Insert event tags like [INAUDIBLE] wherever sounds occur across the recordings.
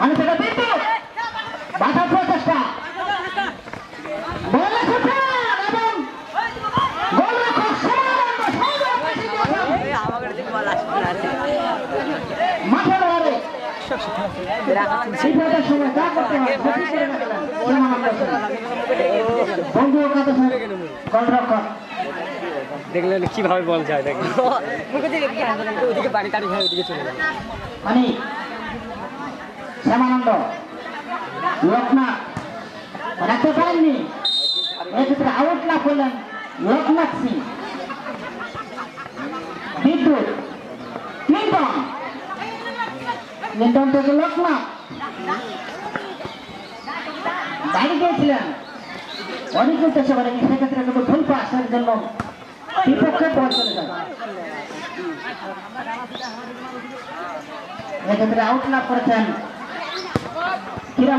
আমি সেটা কিন্তু বাধা প্রচেষ্টা হয় দেখলেন কীভাবে বল যায় দেখেন। ওদিকে পানি টানি খায় ওদিকে চলে যায় মানে শ্যামানন্দ লোকনাথ। রাখতে পারেননি? এক্ষেত্রে আউট না করলেন লোকনাথ সিং। বিদ্যুৎ। ক্লিন্টন ক্লিন্টন থেকে লোকনাথ। বাইরে গিয়েছিলেন। অনেক উদ্দেশ্য করে সেক্ষেত্রে কিন্তু ভুল পাসের জন্য বিপক্ষে বল চলে যায়। এক্ষেত্রে আউট লাভ করেছেন কিন্তু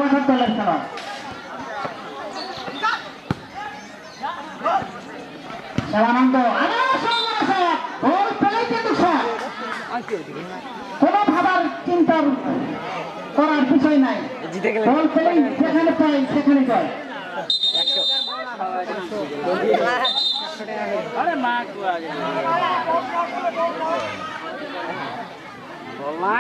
কোনো ভাবার চিন্তার করার বিষয় নাই। গোল পেলেই যেখানে পাই সেখানে যায়। মা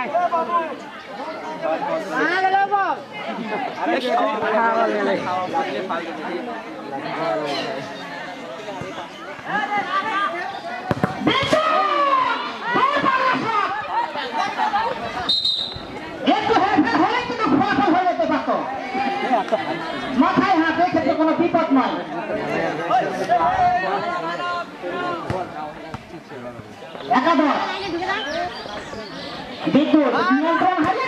মাথায় হাত এক্ষেত্রে কোনো বিপদ নয় একাদশ। বিদ্যুৎ নিয়ন্ত্রণ হারিয়ে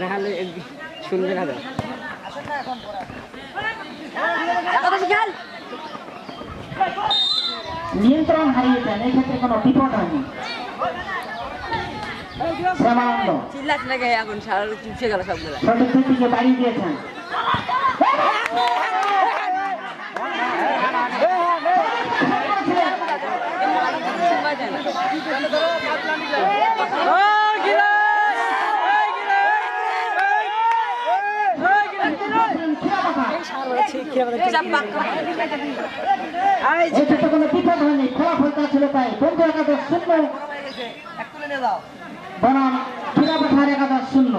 না হলে শুনবে না তো। নিয়ন্ত্রণ হারিয়েছেন এই ক্ষেত্রে কোনো বিপদ হয়নি। শ্যামানন্দ চিল্লা চিল্লা গেয়ে এখন সারা চুপসে গেল সবগুলো সঠিক দিকে বাড়িয়ে দিয়েছেন। এই ক্ষেত্রে কোনো বিপদ হয়নি ফলাফল তা ছিল তাই। বন্ধু একাদশ শূন্য। বনাম ক্রীড়া পাঠার একাদশ শূন্য।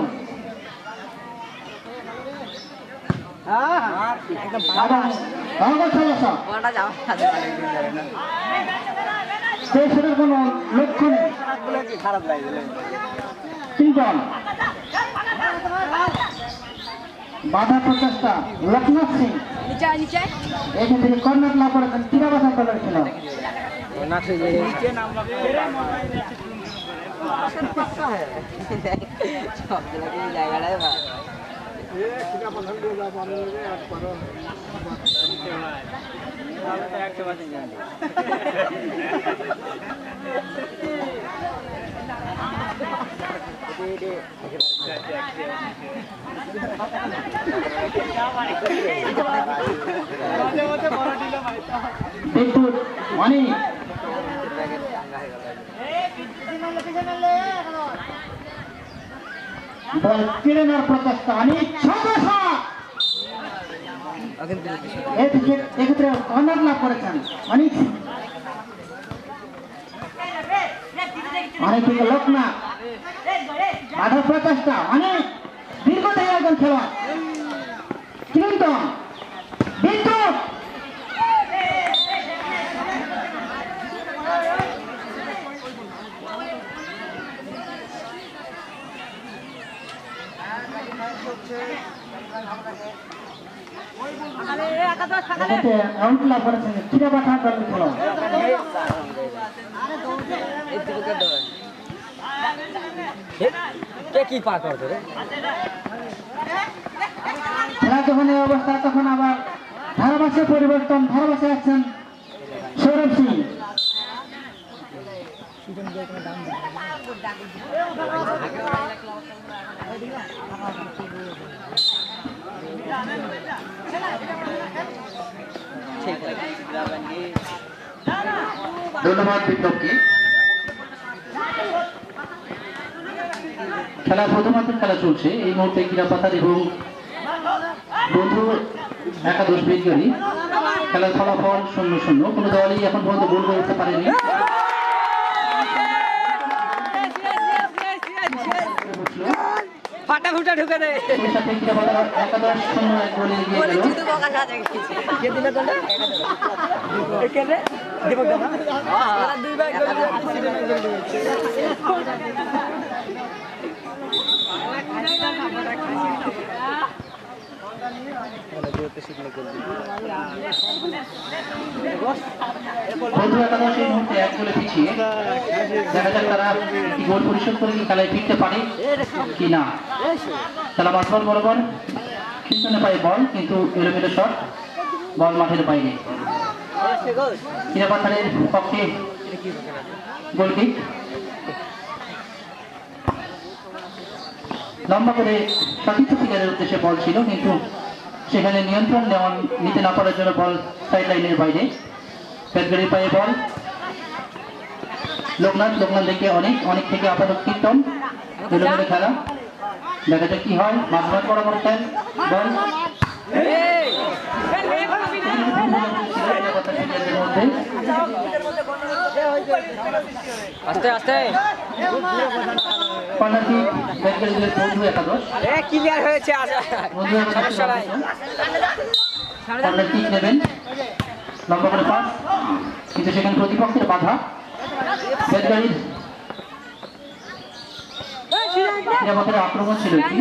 যাওয়া কোনো লক্ষ্য নেই খারাপ লাগে তিনজন। বাধা প্রচেষ্টা। লোকনাথ সিং। নিচে নিচে আয়। এক্ষেত্রে কর্নার লাভ করেছেন ক্রীড়া পাঠার দলের খেলোয়াড় না ঠিক [LAUGHS] [LAUGHS] অনেক বল কেড়ে নেওয়ার প্রচেষ্টা অনেক ছোট এক্ষেত্রে কর্নার লাভ অনেক অনেক থেকে লোকনাথ বাধার প্রচেষ্টা অনেক দীর্ঘদেহী একজন খেলোয়াড়। ক্লিন্টন বিদ্যুৎ! এক্ষেত্রে আউট লাভ করেছেন ক্রীড়া দলের খেলোয়াড়? কে কি পা করতো রে যখন এই অবস্থা, তখন আবার ধারাভাষে পরিবর্তন ধারাভাষে আছেন সৌরভ সিং। ধন্যবাদ বিপ্লবকে। খেলা প্রথমার্ধ খেলা চলছে। এই মুহূর্তে ক্রীড়াপাতার এবং বন্ধু একাদশ বিজ্ঞানী খেলার ফলাফল শূন্য শূন্য। কোনো দলই এখন পর্যন্ত গোল করতে পারেনি ফাটা ফুটা ঢুকে দে সেই সাথে ক্রীড়াপাতার একাদশ শূন্য এক গোলে এগিয়ে বলে গেল শুধু ফুটা ঢুকে দেয় কে দিলে এ কে রে? দীপক দাদা? দুই ভাই তারা কি পরিশোধ করে কি ফিরতে পারে কি না। খেলা মাঠবল বরাবর পিছনে পায় বল, কিন্তু এলোমেলো শট বল মাঠের বাইরে। ক্রীড়াপাতারের পক্ষে গোল লম্বা করে সতীর্থ ফিগারের উদ্দেশ্যে বল ছিল কিন্তু সেখানে নিয়ন্ত্রণ নেওয়া নিতে না পারার জন্য বল সাইড লাইনের বাইরে ব্যাটগাড়ির পায়ে বল লোকনাথ লোকনাথ দেখে অনেক অনেক থেকে আপাতত কীর্তন এলোমেলো খেলা দেখা যাক কি হয় মাঝমাঠ বরাবর খেল বল আস্তে আস্তে। কর্নারটি ব্যাটগাড়িদের বন্ধু একাদশ এ ক্লিয়ার হয়েছে সমস্যা নাই। কর্নার কিক নেবেন। লম্বা করে পাস। কিন্তু সেখানে প্রতিপক্ষের বাধা। ব্যাটগাড়ির ক্রীড়াপথের আক্রমণ ছিল এটি।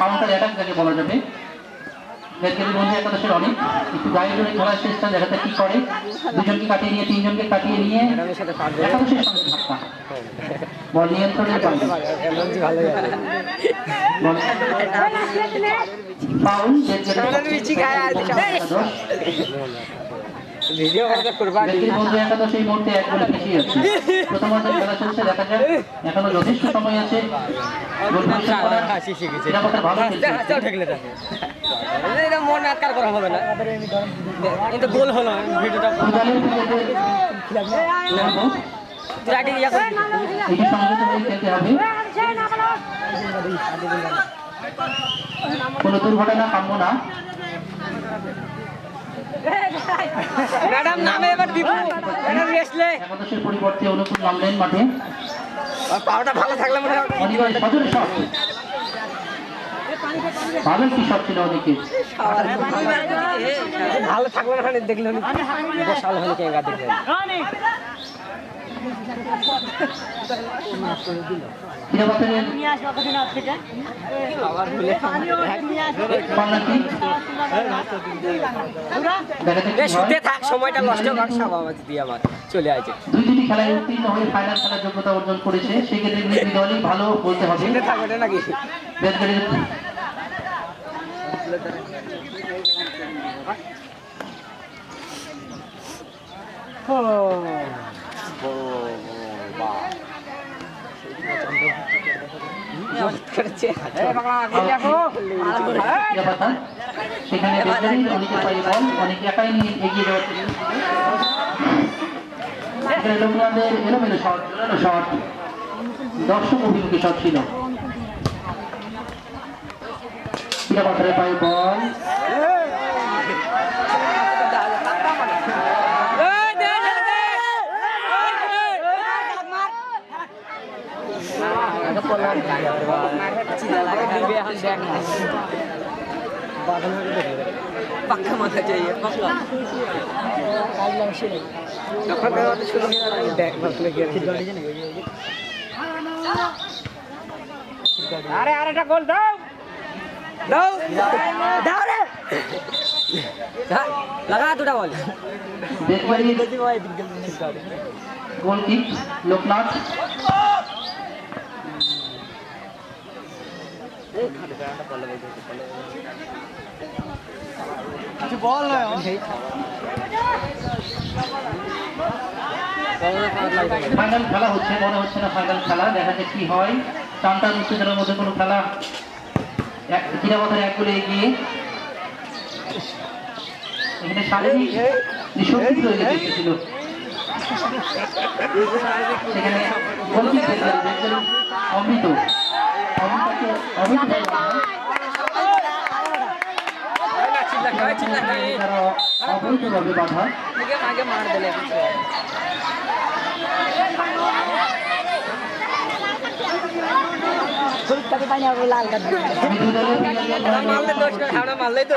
কাউন্টার অ্যাটাক যাকে বলা যাবে। ব্যাটগাড়ির বন্ধু একাদশের অনেক একটু গায়ে জোরে খেলার চেষ্টা দেখাতে কি করে? দুজনকে কাটিয়ে নিয়ে তিনজনকে কাটিয়ে নিয়ে। একাদশের সঙ্গে ধাক্কা। বল নিয়ন্ত্রণের বাইরে এমনজি ভিডিও এই মুহূর্তে এক পিছিয়ে আছে। প্রথমার্ধের খেলা চলছে দেখা যাক এখনও যথেষ্ট সময় আছে। গোল মন আটকার করা হবে না। কিন্তু হলো ভিডিওটা। কোনো দুর্ঘটনা কাম্য না। ম্যাডাম নামে এবার দিব। ম্যাডাম রেসলে বাংলাদেশের পরিবর্তে অনুকূল নামলেন মাঠে। পাওয়াটা ভালো থাকলে মনে হয় ভালো একটি শট। ছিল অনেকের ভালো থাকলে না দেখলে বসাল হলে কে গা দেখবে শুতে থাক সময়টা নষ্ট কর সব দিয়ে আমার চলে আছে দুই দুটি খেলায় উত্তীর্ণ হয়ে ফাইনাল খেলার যোগ্যতা অর্জন করেছে সেক্ষেত্রে দুই দলই ভালো বলতে হবে। শুতে থাক ওটা নাকি? বেদগাড়ির করেছে ক্রীড়াপাতা সেখানে অনেকে পাই বল অনেকে একাই নিয়ে এগিয়ে যাওয়ার লোকনাথের এলোমেলো শট দর্শক অভিমুখী শট ছিল পায়ে বল পাক্কা মাথা চাই পাকলা আরে আরেকটা গোল দাও দাও দাও রে লাগা দুটা বল বেদগাড়ির গোল কিক লোকনাথ কিছু বল না ফাইনাল খেলা হচ্ছে মনে হচ্ছে না ফাইনাল খেলা দেখা যাক কি হয়। টান টান উত্তেজনার মধ্যে কোনো খেলা। এক- চিরাবতের এক গোলে এগিয়ে। এখানে শারীরিক যে শক্তি করতেছিল সেখানে অমৃত। বাধা আগে মার দিলে লাল কার্ড আমি দুই দলের প্লেয়ারদের মারলে দোষ আমরা মারলে তো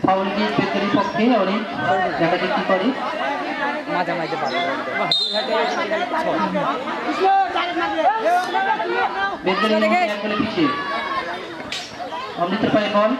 কি বেকারির পক্ষে অনেক দেখা কি করে? মাঝে মাঝে পারবে বেকারি এক গোলে পিছিয়ে অমৃতের পায়ে বল